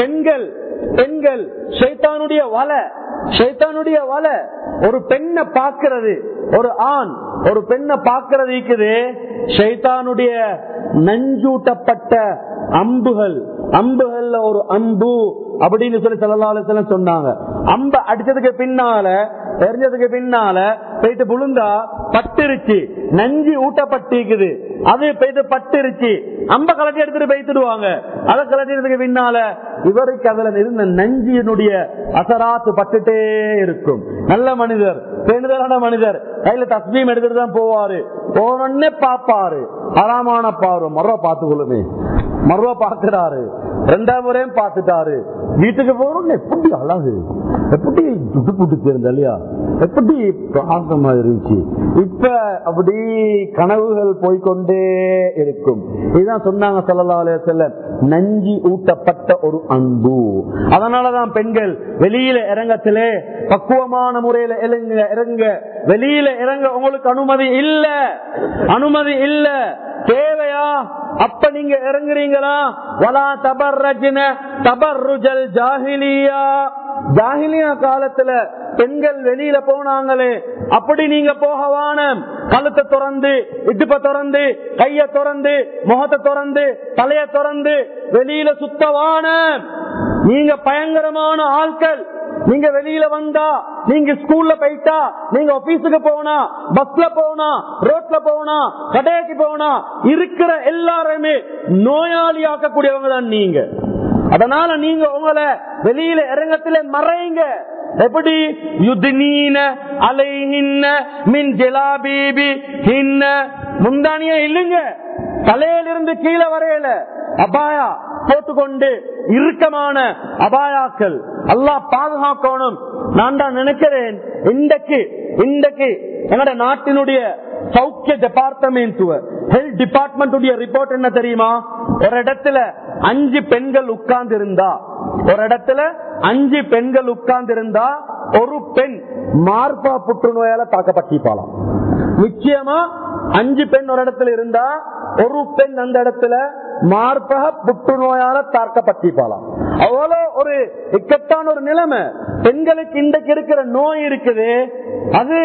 பெண்கள் பெண்கள் சைத்தானுடைய வலை சைத்தானுடைய வலை. ஒரு பெண்ணை பார்க்கிறது ஒரு ஆண் ஒரு பெண்ணை பார்க்கிறது இருக்குது. ஷைத்தானுடைய நஞ்சூட்டப்பட்ட அம்புகள் அம்புகள்ல ஒரு அம்பு அப்படின்னு சொல்லி செல்லலால சொன்னாங்க. அம்ப அடிச்சதுக்கு பின்னால எரிஞ்சதுக்கு பின்னால போயிட்டு புழுந்தா பட்டுருச்சு நஞ்சு ஊட்டப்பட்டிருக்குது. அது பெய்து பட்டுருச்சு. அம்ப கலட்டி எடுத்துட்டு பெய்த்துடுவாங்க அதை கலட்டினதுக்கு பின்னால இவருக்கு அதுல இருந்த நஞ்சியினுடைய அசராத்து பட்டுட்டே இருக்கும். நல்ல மனிதர் பேணுதலான மனிதர். கையில தஸ்மீம் எடுத்துட்டு தான் போவாரு. போனோடனே பாப்பாரு அறாமான பாரு மறுவ பார்த்து கொள்ளுமே மறுவ பார்க்கிறாரு. ரெண்டாம் முறையும் பார்த்துட்டாரு. வீட்டுக்கு போறோம் எப்படி அழகு? எப்படி துட்டு புட்டு தெரிந்த இல்லையா? எப்படி பிரகாசமா இருந்துச்சு? இப்ப அப்படி கனவுகள் போய்கொண்டே இருக்கும். இதுதான் சொன்னாங்க சொல்லலாலே செல்ல நஞ்சி ஊட்டப்பட்ட ஒரு அன்பு. அதனாலதான் பெண்கள் வெளியில இறங்கத்திலே பக்குவமான முறையில இறங்க இறங்க. வெளியில இறங்க உங்களுக்கு அனுமதி இல்ல. அனுமதி இல்ல. தேவையா? அப்ப நீங்க இறங்குறீங்களா? வலா தபர்ரஜின தபர்ருஜல் ஜாகிலியா காலத்துல பெண்கள் வெளியில போனாங்களே அப்படி நீங்க போகவான கழுத்தை திறந்து இடுப்ப திறந்து கைய திறந்து முகத்தை திறந்து தலைய திறந்து வெளியில சுத்தவான நீங்க பயங்கரமான ஆட்கள். நீங்க வெளியில வந்தா நீங்க ஸ்கூல்ல போயிட்டா நீங்க ஆபீஸுக்கு போனா பஸ்ல போனா ரோட்ல போனா கடைக்கு போனா இருக்கிற எல்லாருமே நோயாளி ஆக்கக்கூடியவங்க தான் நீங்க. அதனால நீங்க உங்களை வெளியில இறங்கத்துல மறைங்க. எப்படி? யுத்னீன அலைஹின்ன மின் ஜெலாபீபி ஹின்ன. முந்தானிய இல்லுங்க. தலையிலிருந்து கீழே வரையல. அபாயா. போட்டுக்கொண்டு இறுக்கமான அபாயாக்கள். அல்லா பாதுகாக்கணும். நான் தான் நினைக்கிறேன். இன்றைக்கு இன்றைக்கு எங்கட நாட்டினுடைய சௌக்கிய டிபார்ட்மெண்ட் ஹெல்த் டிபார்ட்மெண்ட் ரிப்போர்ட் என்ன தெரியுமா? ஒரு இடத்துல அஞ்சு பெண்கள் உட்கார்ந்து இருந்தா ஒரு இடத்துல அஞ்சு பெண்கள் உட்கார்ந்து இருந்தா ஒரு பெண் மார்பா புற்றுநோயால தாக்கப்பட்டிருப்பாளாம். நிச்சயமா அஞ்சு பெண் ஒரு இடத்துல இருந்தா ஒரு பெண் அந்த இடத்துல மார்பக புற்றுநோயால தாக்கப்பட்டிருப்பாளாம் அவ்வளோ ஒரு இக்கட்டான ஒரு நிலைமை. பெண்களுக்கு இன்றைக்கு இருக்கிற நோய் இருக்குது. அது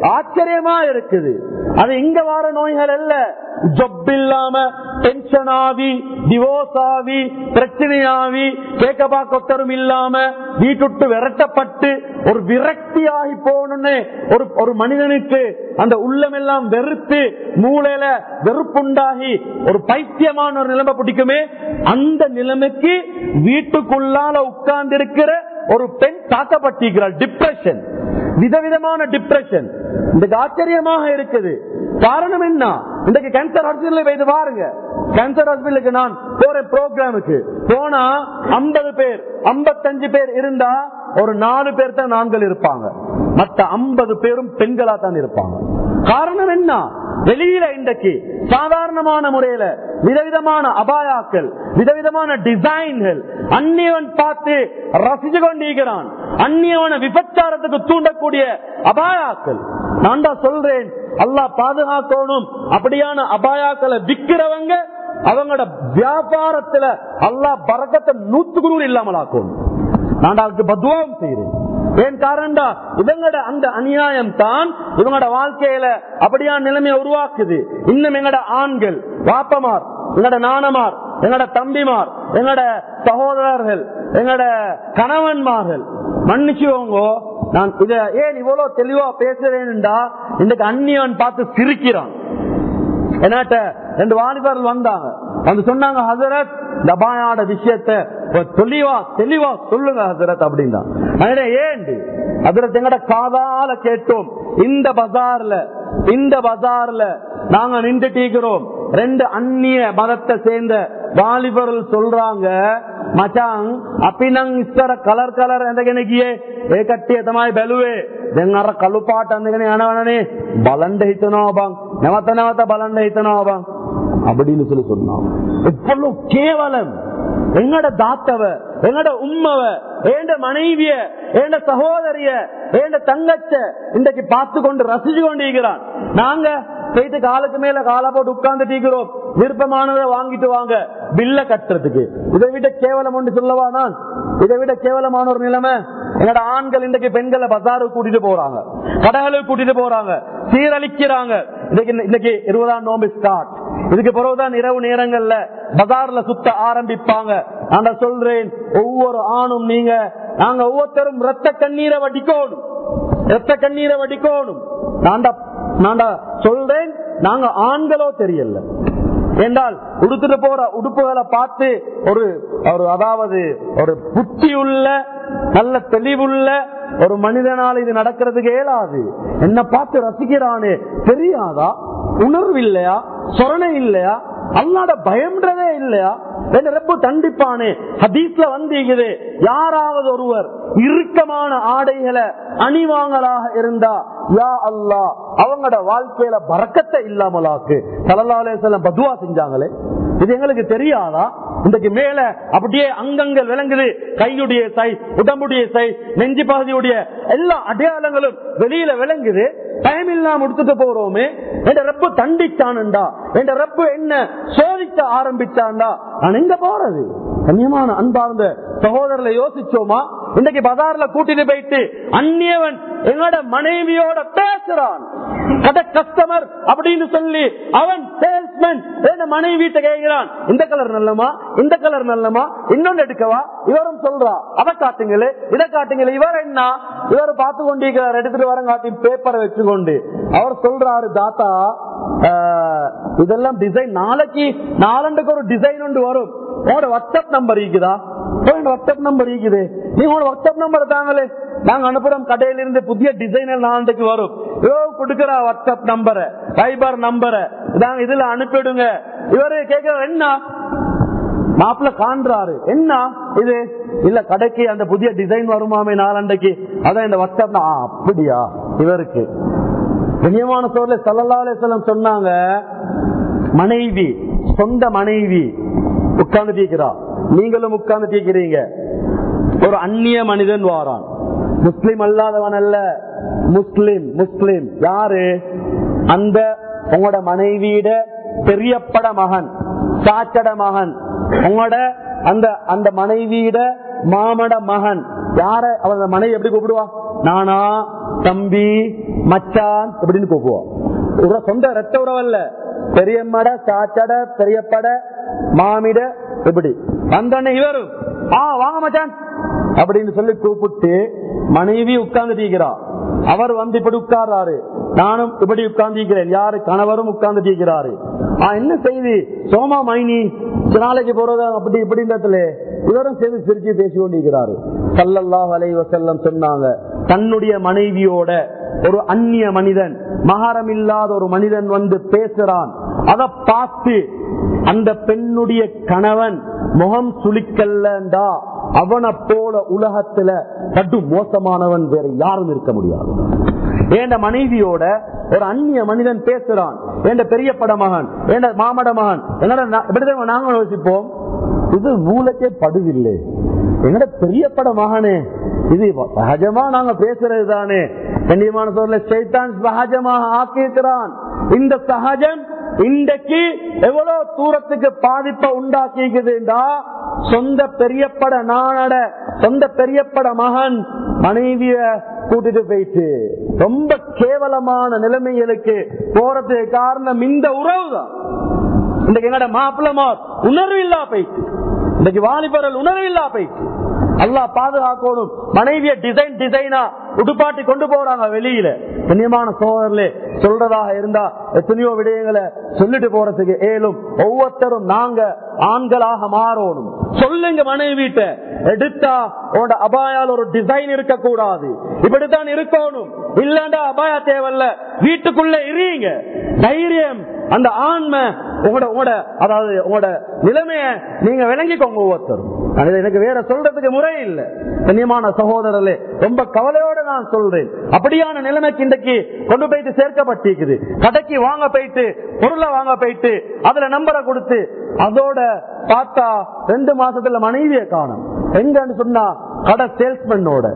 ஆச்சரியமா இருக்குது. அது இங்க வர நோய்கள் அல்ல. ஜப் இல்லாம டென்ஷன் ஆவி டிவோர்ஸ் ஆவி பிரச்சனை ஆவி கேட்க கொத்தரும் இல்லாம வீட்டுட்டு விரட்டப்பட்டு ஒரு விரக்தியாகி போகணும்னு ஒரு ஒரு மனிதனுக்கு அந்த உள்ளமெல்லாம் வெறுத்து மூளையில வெறுப்புண்டாகி ஒரு பைத்தியமான ஒரு நிலைமை பிடிக்குமே அந்த நிலைமைக்கு வீட்டுக்குள்ளால உட்கார்ந்து இருக்கிற ஒரு பெண் தாக்கப்பட்டிருக்கிறார் டிப்ரெஷன் விதவிதமான டிப்ரெஷன் இந்த ஆச்சரியமாக இருக்குது. காரணம் என்ன? இன்றைக்கு கேன்சர் ஹாஸ்பிட்டல் வைத்து பாருங்க. கேன்சர் ஹாஸ்பிட்டலுக்கு நான் போற ப்ரோக்ராமுக்கு போனா ஐம்பது பேர் ஐம்பத்தஞ்சு பேர் இருந்தா ஒரு நாலு பேர் தான் நான்கள் இருப்பாங்க. மத்த ஐம்பது பேரும் பெண்களா தான் இருப்பாங்க. காரணம் என்ன? வெளியில இன்றைக்கு சாதாரணமான முறையில விதவிதமான அபாயாக்கள் விதவிதமான டிசைன்கள் அந்நியவன் பார்த்து ரசிச்சு கொண்டிருக்கிறான். அந்நியவன விபச்சாரத்துக்கு தூண்டக்கூடிய அபாயாக்கள். நான் தான் சொல்றேன் அல்லாஹ் பாதுகாக்கணும். அப்படியான அபாயாக்களை விக்கிறவங்க அவங்களோட வியாபாரத்துல அல்லாஹ் பறக்கத்தை நூத்துக்கு நூறு இல்லாமல் ஆக்கணும் நான் அதுக்கு செய்கிறேன். ஏன் காரணம்டா? இவங்களோட அந்த அநியாயம் தான் இவங்களோட வாழ்க்கையில அப்படியான நிலைமையை உருவாக்குது. இன்னும் எங்கட ஆண்கள் வாப்பமார் எங்கட நாணமார் எங்கட தம்பிமார் எங்கட சகோதரர்கள் எங்கட கணவன்மார்கள் மன்னிச்சுவோங்க நான் இத ஏன் இவ்வளவு தெளிவா பேசுறேன்டா? இன்னைக்கு அந்நியவன் பார்த்து சிரிக்கிறான். என்னாட்ட ரெண்டு வாலிபர்கள் வந்தாங்க. வந்து சொன்னாங்க ஹசரத் தபாயாட விஷயத்த தெளிவா தெளிவா சொல்லுங்க ஹசரத் அப்படின்னா ஏண்டு ஹசரத் எங்கட காதால கேட்டோம் இந்த பஜார்ல இந்த பஜார்ல நாங்க நின்றுட்டீக்கிறோம் ரெண்டு அந்நிய மதத்தை சேர்ந்த வாலிபர்கள் சொல்றாங்க මචං අපි නම් ඉස්සර කලර් කලර් ඇඳගෙන ගියේ ඒ කට්ටිය තමයි බැලුවේ දැන් අර කළු පාට අඳගෙන යනවනේ බලන්න හිතනවා බං නැවත නැවත බලන්න හිතනවා බං அப்படின்னு சொல்லி சொன்னான். எவ்வளவு கேவலம். எங்கட தாத்தவ எங்கட உம்மவ ஏண்ட மனைவிய ஏண்ட சகோதரிய ஏண்ட தங்கச்ச இன்றைக்கு பார்த்து கொண்டு ரசிச்சு கொண்டிருக்கிறான். நாங்க போயிட்டு காலுக்கு மேல காலா போட்டு உட்கார்ந்து டீக்கிறோம். விருப்பமானதை வாங்கிட்டு வாங்க. பில்ல கட்டுறதுக்கு. இதை விட கேவலம் ஒன்று சொல்லவா நான்? இதை விட கேவலமான ஒரு நிலைமை. என்னோட ஆண்கள் இன்றைக்கு பெண்களை பசாருக்கு கூட்டிட்டு போறாங்க. கடைகளுக்கு கூட்டிட்டு போறாங்க. சீரழிக்கிறாங்க. இன்னைக்கு இன்னைக்கு இருபதாம் நோம்பு ஸ்டார்ட் இதுக்கு பிறகுதான் இரவு நேரங்கள்ல பஜார்ல சுத்த ஆரம்பிப்பாங்க. நான் சொல்றேன் ஒவ்வொரு ஆணும் நீங்க நாங்க ஒவ்வொருத்தரும் ரத்த கண்ணீரை வடிக்கோணும். ரத்த கண்ணீரை வடிக்கோணும். நான்டா சொல்றேன் நாங்க ஆண்களோ தெரியல. என்றால் உடுத்துட்டு போற உடுப்புகளை பார்த்து ஒரு ஒரு அதாவது ஒரு புத்தி உள்ள நல்ல தெளிவுள்ள ஒரு மனிதனால் இது நடக்கிறதுக்கு இயலாது. என்ன பார்த்து ரசிக்கிறானே தெரியாதா? உணர்வு இல்லையா? சொரணை இல்லையா? அல்லாட பயம்ன்றதே இல்லையா? என்ன தண்டிப்பானே. ஹதீஸ்ல வந்தீங்குது யாராவது ஒருவர் இறுக்கமான ஆடைகளை அணிவாங்களாக இருந்தா யா அல்லா அவங்களோட வாழ்க்கையில பறக்கத்தை இல்லாமலாக்கு. சலல்லாலே செல்லம் பதுவா செஞ்சாங்களே. இது எங்களுக்கு தெரியாதா? இன்றைக்கு மேல அப்படியே அங்கங்கள் விளங்குது. கையுடைய சை உடம்புடைய சை நெஞ்சு பகுதியுடைய எல்லா அடையாளங்களும் வெளியில விளங்குது. டைம் இல்லாம எடுத்துட்டு போறோமே. என் ரப்பு தண்டிச்சானுண்டா? என் ரப்பு என்ன சோதிக்க ஆரம்பிச்சான்டா நான் எங்க போறது? கண்ணியமான அன்பார்ந்த சகோதரர்ல யோசிச்சோமா? இன்னைக்கு பஜார்ல கூட்டிட்டு போயிட்டு அந்நியவன் என்னோட மனைவியோட பேசுறான். கட கஸ்டமர் அப்படின்னு சொல்லி அவன் சேல்ஸ்மேன் என்ன மனைவி வீட்டை கேட்கிறான். இந்த கலர் நல்லமா? இந்த கலர் நல்லமா? இன்னொன்னு எடுக்கவா? இவரும் சொல்றா. அதை காட்டுங்களே. இதை காட்டுங்களே. இவர் என்ன? இவர் பார்த்து கொண்டிருக்கிறார். எடுத்துட்டு வர காட்டி பேப்பரை வச்சுக்கொண்டு. அவர் சொல்றாரு தாத்தா இதெல்லாம் டிசைன் நாளைக்கு நாலண்டுக்கு ஒரு டிசைன் ஒன்று வரும். உங்களோட வாட்ஸ்அப் நம்பர் இருக்குதா? வாட்ஸ்அப் நம்பர் இருக்குது. நீங்க உங்களோட வாட்ஸ்அப் நம்பர் தாங்களே நாங்க அனுப்புறோம். கடையில இருந்து புதிய டிசைனர் நாளைக்கு வரும். யோ கொடுக்கறா வாட்ஸ்அப் நம்பரை ஃபைபர் நம்பரை இதாங்க இதுல அனுப்பிடுங்க. இவரு கேட்கிற என்ன? மாப்பிள்ள காண்றாரு என்ன? இது இல்ல கடைக்கு அந்த புதிய டிசைன் வருமாமே நாலண்டைக்கு அதான் இந்த வாட்ஸ்அப் அப்படியா? இவருக்கு. கண்ணியமான சோழ சல்லல்லாலே செல்லம் சொன்னாங்க மனைவி சொந்த மனைவி உட்கார்ந்து தீக்கிறா. நீங்களும் உட்கார்ந்து தீக்கிறீங்க. ஒரு அந்நிய மனிதன் வாரான். முஸ்லிம் அல்லாதவன் அல்ல. முஸ்லிம் முஸ்லிம். யாரு? அந்த உங்களோட மனைவியிட பெரியப்பட மகன். சாச்சட மகன். உங்களோட அந்த அந்த மனைவியிட மாமட மகன். யார? அவன் மனைவி எப்படி கூப்பிடுவா? நானா தம்பி மச்சான் எப்படின்னு கூப்பிடுவா. சொந்த ரத்த உறவல்ல பெரியம்மட சாச்சட பெரியப்பட மாமிட இப்படி. வந்தோடனே இவரும் ஆ வாங்க மச்சான். அப்படின்னு சொல்லி கூப்பிட்டு மனைவி உட்கார்ந்து அவர் வந்து இப்படி உட்கார்றாரு. நானும் இப்படி உட்கார்ந்து யாரு? கணவரும் உட்கார்ந்துட்டிருக்கிறாரு ஆ என்ன செய்தி? சோமா மைனி நாளைக்கு போறதா? அப்படி இப்படின்றதுல இவரும் சேர்ந்து சிரிச்சு பேசி கொண்டிருக்கிறாரு கல்லல்லா அலைஹி வஸல்லம் சொன்னாங்க தன்னுடைய மனைவியோட ஒரு அந்நிய மனிதன் மகாரம் இல்லாத ஒரு மனிதன் வந்து பேசுறான். அதை பார்த்து அந்த பெண்ணுடைய கணவன் முகம் சுளிக்கல்லண்டா அவனை போல உலகத்துல கட்டு மோசமானவன் வேற யாரும் இருக்க முடியாது. ஏண்ட மனைவியோட ஒரு அந்நிய மனிதன் பேசுறான். ஏண்ட பெரிய பட மகன் ஏண்ட மாமட மகன் என்னடா நா- யோசிப்போம்? இது மூலக்கே படுவில்லை என்னோட பெரிய பட மகனே இது சகஜமா நாங்க பேசுறது தானே கண்ணியமான சொல்ல சைத்தான் சகஜமாக ஆக்கியிருக்கிறான். இந்த சகஜம் இன்றைக்கு எவ்வளவு தூரத்துக்கு பாதிப்பை உண்டாக்கிக்குதுண்டா சொந்த பெரியப்பட நானட சொந்த பெரியப்பட மகன் மனைவிய கூட்டிட்டு போயிட்டு ரொம்ப கேவலமான நிலைமைகளுக்கு போறதுக்கு காரணம் இந்த உறவு தான் இன்றைக்கு எங்கட மாப்பிள்ளமார் உணர்வு இல்லா போயிட்டு. இன்றைக்கு வாலிபர்கள் உணர்வு இல்லா போயிட்டு. அல்லா பாதுகாக்கணும். மனைவிய டிசைன் டிசைனா உடுப்பாட்டி கொண்டு போறாங்க வெளியில. கண்ணியமான சோதரிலே சொல்றதாக இருந்தா எத்தனையோ விடயங்களை சொல்லிட்டு போறதுக்கு ஏலும் ஒவ்வொருத்தரும் நாங்க ஆண்களாக மாறணும். சொல்லுங்க மனைவிட்ட எடுத்தா உன்னோட அபாயால் ஒரு டிசைன் இருக்க கூடாது இப்படித்தான் இருக்கணும். இல்லண்டா அபாயா தேவையில்ல. வீட்டுக்குள்ள இருங்க. தைரியம். அந்த ஆண்மை உங்களோட உங்களோட அதாவது உங்களோட நிலைமைய நீங்க விளங்கிக்கோங்க ஒவ்வொருத்தரும். நான் எனக்கு வேற சொல்றதுக்கு முறை இல்லை. கண்ணியமான சகோதரர்களே ரொம்ப கவலையோட நான் சொல்றேன். அப்படியான நிலைமைக்கு இன்றைக்கு கொண்டு போயிட்டு சேர்க்கப்பட்டிருக்குது. கடைக்கு வாங்க போயிட்டு பொருளை வாங்க போயிட்டு அதுல நம்பரை கொடுத்து அதோட பார்த்தா ரெண்டு மாசத்துல மனைவியை காணும். எங்கன்னு சொன்னா கடை சேல்ஸ்மேனோட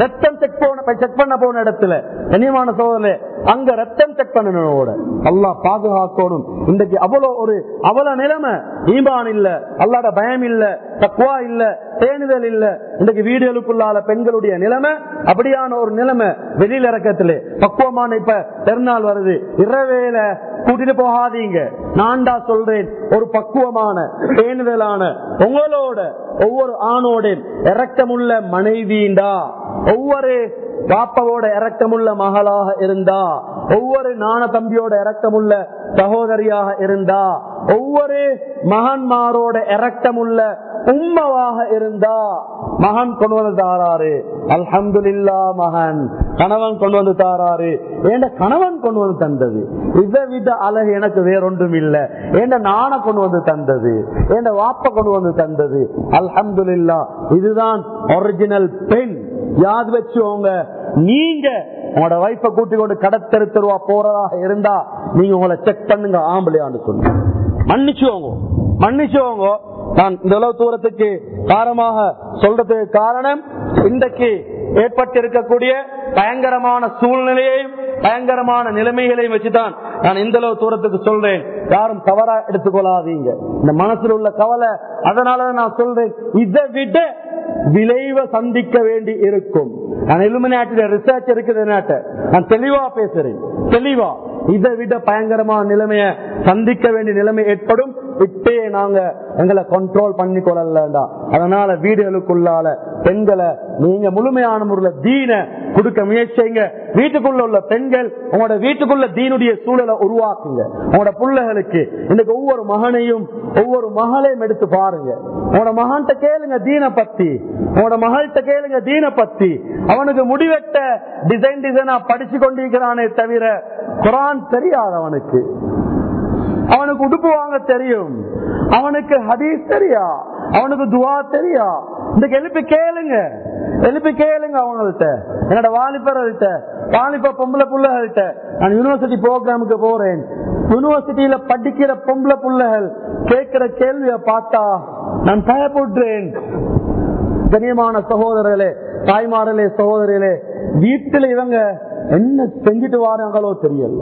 ரத்தம் செக் போன செக் பண்ண போன இடத்துல கண்ணியமான சோதனை அங்க ரத்தம் செக் பண்ணனோட அல்லா பாதுகாக்கணும் இன்றைக்கு அவ்வளோ ஒரு அவ்வளோ நிலைமை ஈமான் இல்ல அல்லாட பயம் இல்ல தக்குவா இல்ல தேனுதல் இல்ல இன்றைக்கு வீடுகளுக்குள்ளால பெண்களுடைய நிலைமை அப்படியான ஒரு நிலைமை வெளியில இறக்கத்திலே பக்குவமான இப்ப பெருநாள் வருது இரவேல கூட்டிட்டு போகாதீங்க. நான்டா சொல்றேன். ஒரு பக்குவமான பேணுதலான உங்களோட ஒவ்வொரு ஆணோட இறக்கமுள்ள மனைவிண்டா ஒவ்வொரு பாப்பாவோட இறக்கமுள்ள மகளாக இருந்தா. ஒவ்வொரு நாண தம்பியோட இறக்கமுள்ள சகோதரியாக இருந்தா. ஒவ்வொரு மகன்மாரோட இறக்கமுள்ள உம்மவாக இருந்தா மகன் கொண்டு வந்து தாராரு அல்ஹம்துலில்லா மகன். கணவன் கொண்டு வந்து தாராரு ஏண்ட கணவன் கொண்டு வந்து தந்தது. இதை வித அழகு எனக்கு வேறொன்றும் இல்லை ஏண்ட நாண கொண்டு வந்து தந்தது. ஏண்ட வாப்ப கொண்டு வந்து தந்தது. அல்ஹம்துலில்லா இதுதான் ஒரிஜினல் பெண். யாது வச்சுவோங்க நீங்க உங்களோட வைஃப கூட்டி கொண்டு கடத்தெருத்தருவா போறதாக இருந்தா நீங்க உங்களை செக் பண்ணுங்க ஆம்பளையான்னு சொல்லுங்க மன்னிச்சுவோங்க மன்னிச்சுவோங்க நான் இந்த அளவு தூரத்துக்கு காரணமாக சொல்றதுக்கு காரணம் இன்றைக்கு ஏற்பட்டிருக்கக்கூடிய பயங்கரமான சூழ்நிலையையும் பயங்கரமான நிலைமைகளையும் வச்சுதான் நான் இந்த அளவு தூரத்துக்கு சொல்றேன். யாரும் தவறா எடுத்துக்கொள்ளாதீங்க. இந்த மனசில் உள்ள கவலை அதனால நான் சொல்றேன். இதை விட விளைவை சந்திக்க வேண்டி இருக்கும். நான் இலுமினாட்டில ரிசர்ச் இருக்குது நான் தெளிவா பேசுறேன். தெளிவா. இதை விட பயங்கரமான நிலைமைய சந்திக்க வேண்டிய நிலைமை ஏற்படும். இப்பயே நாங்க எங்களை கண்ட்ரோல் பண்ணி கொள்ளலடா அதனால வீடுகளுக்குள்ளால பெண்களை நீங்க முழுமையான முறையில் தீன கொடுக்க முயற்சிங்க. வீட்டுக்குள்ள உள்ள பெண்கள் உங்களோட வீட்டுக்குள்ள தீனுடைய சூழலை உருவாக்குங்க. உங்களோட பிள்ளைகளுக்கு இன்னைக்கு ஒவ்வொரு மகனையும் ஒவ்வொரு மகளையும் எடுத்து பாருங்க. உங்களோட மகன்கிட்ட கேளுங்க தீன பத்தி. உங்களோட மகள்கிட்ட கேளுங்க தீன பத்தி. அவனுக்கு முடிவெட்ட டிசைன் டிசைனா படிச்சு கொண்டிருக்கிறானே தவிர குரான் தெரியாது அவனுக்கு அவனுக்கு உடுப்பு வாங்க தெரியும். அவனுக்கு ஹதீஸ் தெரியா? அவனுக்கு துவா தெரியா? இந்த எழுப்பி கேளுங்க. எழுப்பி கேளுங்க அவங்கள்ட்ட. என்னோட வாலிபர்கள்ட்ட வாலிப பொம்பளை பிள்ளைகள்ட்ட. நான் யூனிவர்சிட்டி ப்ரோக்ராமுக்கு போறேன். யூனிவர்சிட்டியில படிக்கிற பொம்பளை பிள்ளைகள் கேட்கிற கேள்வியை பார்த்தா நான் பயப்படுறேன். கண்ணியமான சகோதரர்களே தாய்மார்களே சகோதரிகளே வீட்டுல இவங்க என்ன செஞ்சுட்டு வாராங்களோ தெரியல.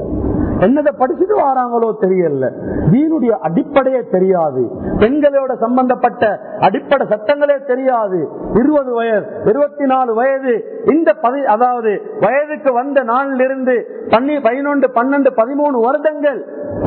என்னதை படிச்சுட்டு வாராங்களோ தெரியல. வீணுடைய அடிப்படையே தெரியாது. பெண்களோட சம்பந்தப்பட்ட அடிப்படை சட்டங்களே தெரியாது. இருபது வயது இருபத்தி நாலு வயது இந்த பதி அதாவது வயதுக்கு வந்த நாளில் இருந்து பன்னி பதினொன்று பன்னெண்டு பதிமூணு வருடங்கள்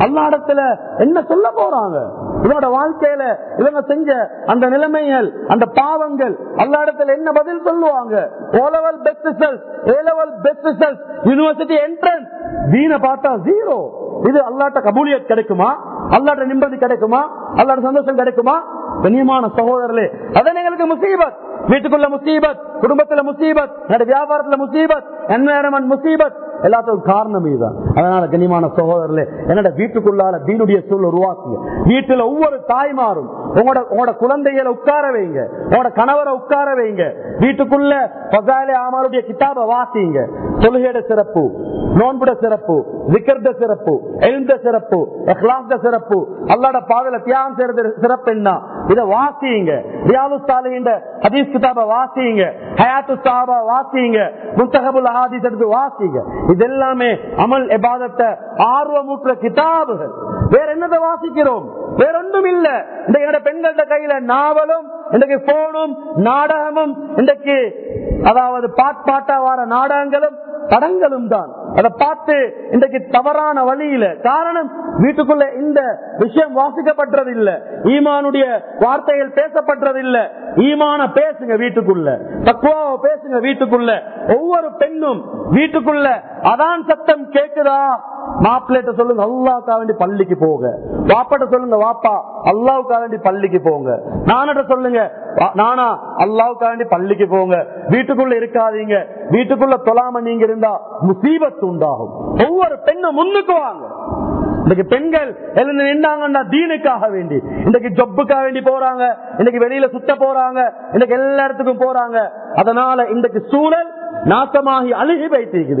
அல்லாடத்துல என்ன சொல்ல போறாங்க? இவனோட வாழ்க்கையில இவங்க செஞ்ச அந்த நிலைமைகள் அந்த பாவங்கள் அல்லாடத்துல என்ன பதில் சொல்லுவாங்க? ஓ best result a best result university entrance வீண பார்த்தா ஜீரோ இது அல்லாட்ட கபூலியத் கிடைக்குமா? அல்லாட்ட நிம்மதி கிடைக்குமா? அல்லாட்ட சந்தோஷம் கிடைக்குமா? கண்ணியமான சகோதரர்களே அதான் எங்களுக்கு முசீபத். வீட்டுக்குள்ள முசீபத் குடும்பத்துல முசீபத் என்னோட வியாபாரத்துல முசீபத் என்வரன்மெண்ட் முசீபத். எல்லாத்துக்கும் காரணம் இதுதான். அதனால கண்ணியமான சகோதரர்களே என்னோட வீட்டுக்குள்ளால தீனுடைய சூழல் உருவாக்குங்க. வீட்டுல ஒவ்வொரு தாய்மாரும் உங்களோட உங்களோட குழந்தைகளை உட்கார வைங்க. உங்களோட கணவரை உட்கார வைங்க. வீட்டுக்குள்ள பசாலே ஆமாருடைய கிதாப வாசிங்க. தொழுகையோட சிறப்பு. நோன்புட சிறப்பு விக்கர்த சிறப்பு எழுந்த சிறப்பு எஹ்லாஸ்த சிறப்பு அல்லாட பாதல தியாகம் செய்யறது சிறப்பு என்ன? இதை வாசிங்க ரியாலு சாலிகின்ற ஹதீஸ் கிதாப வாசிங்க ஹயாத்து சாபா வாசிங்க முத்தகபுல் ஹாதீஸ் எடுத்து வாசிங்க இதெல்லாமே அமல் எபாதத்தை ஆர்வமூற்ற கிதாபுகள். வேற என்னதை வாசிக்கிறோம்? வேற ஒன்றும் இல்ல இந்த என்னோட பெண்கள கையில நாவலும் இன்றைக்கு போனும் நாடகமும் இன்றைக்கு அதாவது பாட் பாட்டா வார நாடகங்களும் படங்களும் தான். அதை பார்த்து இன்றைக்கு தவறான வழியில காரணம் வீட்டுக்குள்ள இந்த விஷயம் வாசிக்கப்படுறதில்லை ஈமானுடைய வார்த்தைகள் பேசப்படுறதில்லை ஈமான பேசுங்க வீட்டுக்குள்ள. தக்குவாவை பேசுங்க வீட்டுக்குள்ள. ஒவ்வொரு பெண்ணும் வீட்டுக்குள்ள அதான் சத்தம் கேக்குதா மாப்பிள்ளைட்ட சொல்லுங்க அல்லாவுக்கா வேண்டி பள்ளிக்கு போக வாப்பாட்ட சொல்லுங்க வாப்பா அல்லாவுக்கா வேண்டி பள்ளிக்கு போங்க. நானிட்ட சொல்லுங்க நானா? அல்லாவுக்காண்டி பள்ளிக்கு போங்க. வீட்டுக்குள்ள இருக்காதீங்க. வீட்டுக்குள்ள தொலாம நீங்க இருந்தா முசீபத்து உண்டாகும். ஒவ்வொரு பெண்ணும் முன்னுக்கு வாங்க. இன்னைக்கு பெண்கள் எழுந்து நின்றாங்கன்னா தீனுக்காக வேண்டி. இன்னைக்கு ஜொப்புக்காக வேண்டி போறாங்க. இன்னைக்கு வெளியில சுத்த போறாங்க. இன்னைக்கு எல்லா இடத்துக்கும் போறாங்க. அதனால இன்றைக்கு சூழல் நாசமாகி அழுகி வைத்திருக்குது.